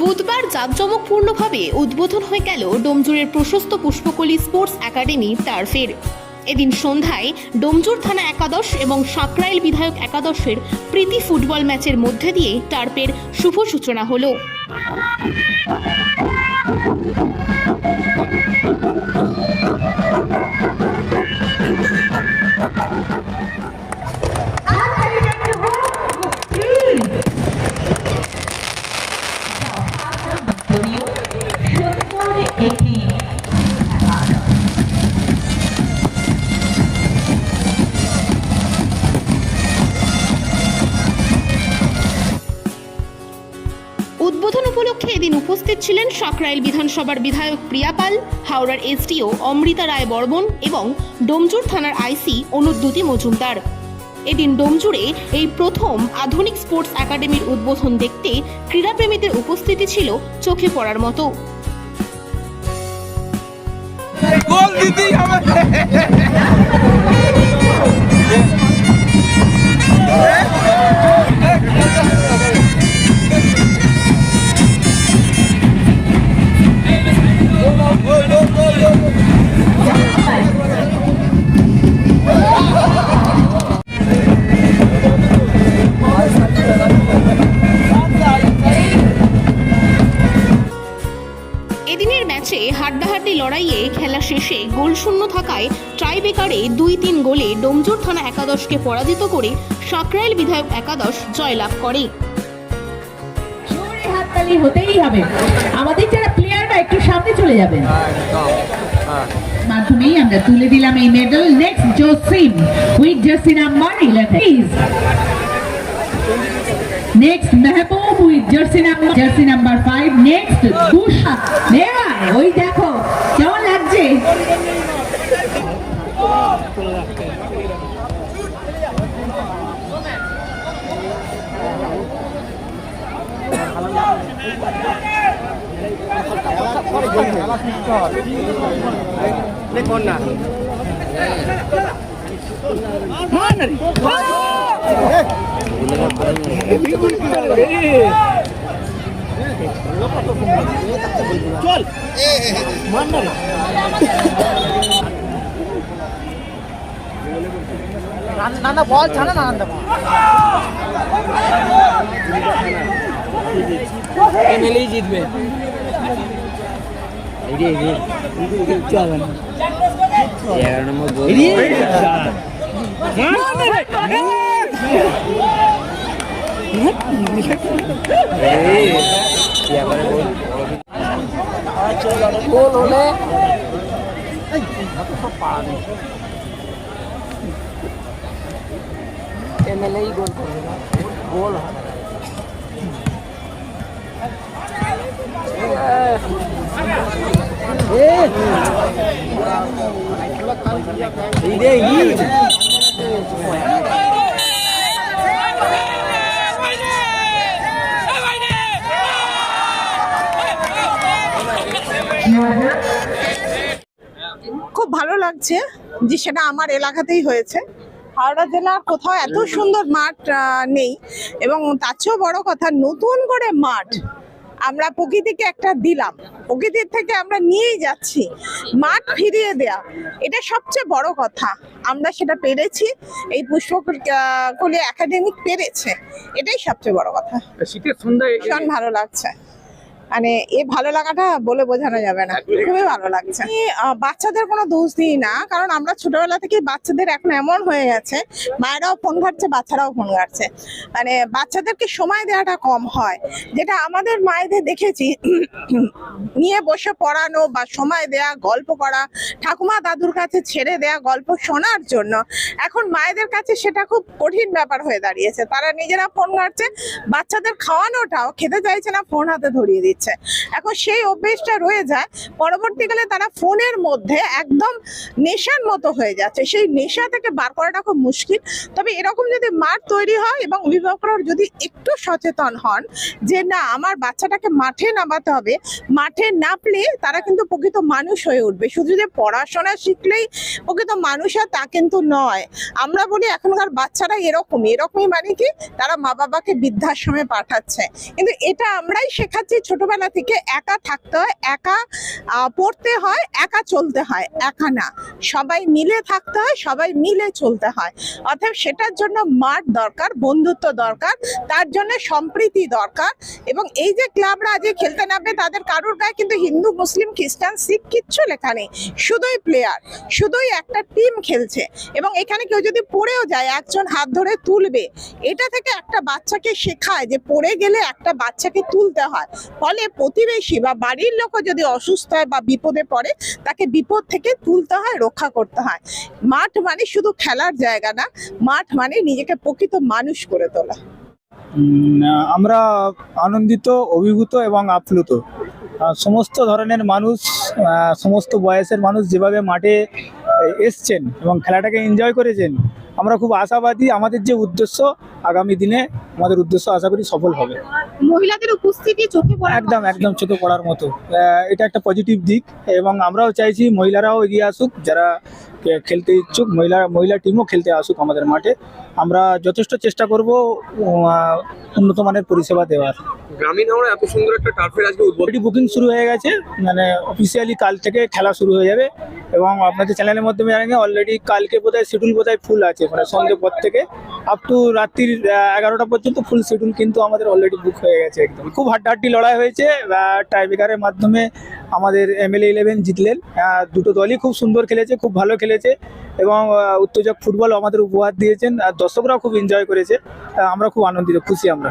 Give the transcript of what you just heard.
বুধবার জাঁকজমকপূর্ণভাবে উদ্বোধন হয়ে গেল ডোমজুরের প্রশস্ত পুষ্পকলি স্পোর্টস একাডেমি টার্ফের। এদিন সন্ধ্যায় ডোমজুর থানা একাদশ এবং সাকরাইল বিধায়ক একাদশের প্রীতি ফুটবল ম্যাচের মধ্যে দিয়ে টার্ফের শুভ সূচনা হলো। উপলক্ষে এদিন উপস্থিত ছিলেন সাকরাইল বিধানসভার বিধায়ক প্রিয়া পাল, হাওড়ার এসডিও অমৃতা রায় বর্মন এবং ডোমজুর থানার আইসি অনুদ্যুতি মজুমদার। এদিন ডোমজুড়ে এই প্রথম আধুনিক স্পোর্টস একাডেমির উদ্বোধন দেখতে ক্রীড়াপ্রেমীদের উপস্থিতি ছিল চোখে পড়ার মতো। গোল দিতেই এদিনের ম্যাচে হাড্ডাহাড্ডি লড়াইয়ে খেলা শেষে গোলশূন্য থাকায় ট্রাইবেকারে দুই তিন গোলে ডোমজুর থানা একাদশকে পরাজিত করে সাকরাইল বিধায়ক একাদশ জয়লাভ করে। হাততালি হতেই হবে। আমাদের যারা প্লেয়াররা একটু সামনে চলে যাবেন। মাধ্যমেই আমরা তুলে দিলাম এই medal next Jasim with jersey number please next Mehboob with jersey number jersey number five next দুশা নেওয়ার ওই দেখো কেমন লাগছে? নানা বল ছাড়া না আনতে এমএলএই জিতবে এগারো নম্বর গোল গোল হলে এমএলএই গোল করবে না গোল হবে খুব ভালো লাগছে যে সেটা আমার এলাকাতেই হয়েছে। হাওড়া জেলার কোথাও এত সুন্দর মাঠ নেই এবং তার চেয়েও বড় কথা নতুন করে মাঠ আমরা প্রকৃতিকে একটা দিলাম। প্রকৃতির থেকে আমরা নিয়েই যাচ্ছি। মাঠ ফিরিয়ে দেয়া এটা সবচেয়ে বড় কথা। আমরা সেটা পেরেছি এই পুষ্পকলি একাডেমি পেরেছে এটাই সবচেয়ে বড় কথা। শীতের সন্ধ্যায় ভীষণ ভালো লাগছে। মানে এই ভালো লাগাটা বলে বোঝানো যাবে না। খুবই ভালো লাগছে। বাচ্চাদের কোনো দোষ দিই না কারণ আমরা ছোটবেলা থেকে বাচ্চাদের এখন এমন হয়ে গেছে মায়েরাও ফোন ঘাটছে বাচ্চারাও ফোন ঘাটছে। মানে বাচ্চাদেরকে সময় দেওয়াটা কম হয়। যেটা আমাদের মায়েদের দেখেছি নিয়ে বসে পড়ানো বা সময় দেয়া গল্প করা ঠাকুমা দাদুর কাছে ছেড়ে দেয়া গল্প শোনার জন্য। এখন মায়েদের কাছে সেটা খুব কঠিন ব্যাপার হয়ে দাঁড়িয়েছে। তারা নিজেরা ফোন ঘাটছে বাচ্চাদের খাওয়ানোটাও খেতে চাইছে না ফোন হাতে ধরিয়ে দিচ্ছে। যাচ্ছে। এখন সেই অভ্যেসটা রয়ে যায়, পরবর্তীকালে তারা ফোনের মধ্যে একদম নেশার মতো হয়ে যাচ্ছে। সেই নেশা থেকে বার করাটা খুব মুশকিল। তবে এরকম যদি মাঠ তৈরি হয় এবং অভিভাবকরা যদি একটু সচেতন হন যে, না, আমার বাচ্চাটাকে মাঠে নামাতে হবে। মাঠে নামলে তারা কিন্তু প্রকৃত মানুষ হয়ে উঠবে। শুধু যে পড়াশোনা শিখলেই প্রকৃত মানুষ হয় তা কিন্তু নয়। আমরা বলি এখনকার বাচ্চারা এরকমই। এরকমই মানে কি? তারা মা বাবাকে বৃদ্ধাশ্রমে পাঠাচ্ছে। কিন্তু এটা আমরাই শেখাচ্ছি ছোটবেলা থেকে একা থাকতে হয়, একা পড়তে হয়, একা চলতে হয়, একা না। সবাই মিলে থাকতে হয়, সবাই মিলে চলতে হয়। অতএব সেটার জন্য মাঠ দরকার, বন্ধুত্ব দরকার, তার জন্য সম্প্রীতি দরকার এবং এই যে ক্লাবরা আজ খেলতে নামবে, তাদের কারোর গায়ে কিন্তু হিন্দু, মুসলিম, খ্রিস্টান, শিখ কিচ্ছু লেখা নেই। শুধুই প্লেয়ার শুধুই একটা টিম খেলছে এবং এখানে কেউ যদি পড়েও যায়, একজন হাত ধরে তুলবে, এটা থেকে একটা বাচ্চাকে শেখায় যে পড়ে গেলে একটা বাচ্চাকে তুলতে হয়। ফলে প্রতিবেশী বা বাড়ির লোকও যদি অসুস্থ হয় বা বিপদে পড়ে, তাকে বিপদ থেকে তুলতে হয়, রক্ষা করতে হয়। মাঠ মানে শুধু খেলার জায়গা না, মাঠ মানে নিজেকে প্রকৃত মানুষ করে তোলা। আমরা আনন্দিত, অভিভূত এবং আপ্লুত। সমস্ত ধরনের মানুষ সমস্ত বয়সের মানুষ যেভাবে মাঠে এসছেন এবং খেলাটাকে এনজয় করেছেন, আমরা খুব আশাবাদী। আমাদের যে উদ্দেশ্য, আগামী দিনে আমাদের উদ্দেশ্য আশা করি সফল হবে। মহিলাদের উপস্থিতি চোখে পড়ার একদম একদম চোখে পড়ার মতো। এটা একটা পজিটিভ দিক এবং আমরাও চাইছি মহিলারাও এগিয়ে আসুক যারা খেলতে ইচ্ছুক মহিলা মহিলা টিমও খেলতে আসুক আমাদের মাঠে। আমরা যথেষ্ট চেষ্টা করব উন্নত মানের পরিষেবা দেওয়ার। গ্রামীণ হাওড়া এত সুন্দর একটা টার্ফের আজকে বুকিং শুরু হয়ে গেছে মানে অফিসিয়ালি কাল থেকে খেলা শুরু হয়ে যাবে। এবং আপনাদের চ্যানেলের মাধ্যমে জানেন অলরেডি কালকে বোধহয় শিডিউল বোধহয় ফুল আছে মানে সন্ধ্যে পর থেকে আপ টু রাত্রির এগারোটা পর্যন্ত ফুল শিডিউল কিন্তু আমাদের অলরেডি বুক হয়ে গেছে একদম। খুব হাড্ডাহাড্ডি লড়াই হয়েছে টাইব্রেকারের মাধ্যমে আমাদের এমএলএ ইলেভেন জিতলেন। দুটো দলই খুব সুন্দর খেলেছে, খুব ভালো খেলেছে এবং উত্তেজক ফুটবল আমাদের উপহার দিয়েছেন। আর দর্শকরাও খুব এনজয় করেছে। আমরা খুব আনন্দিত, খুশি আমরা।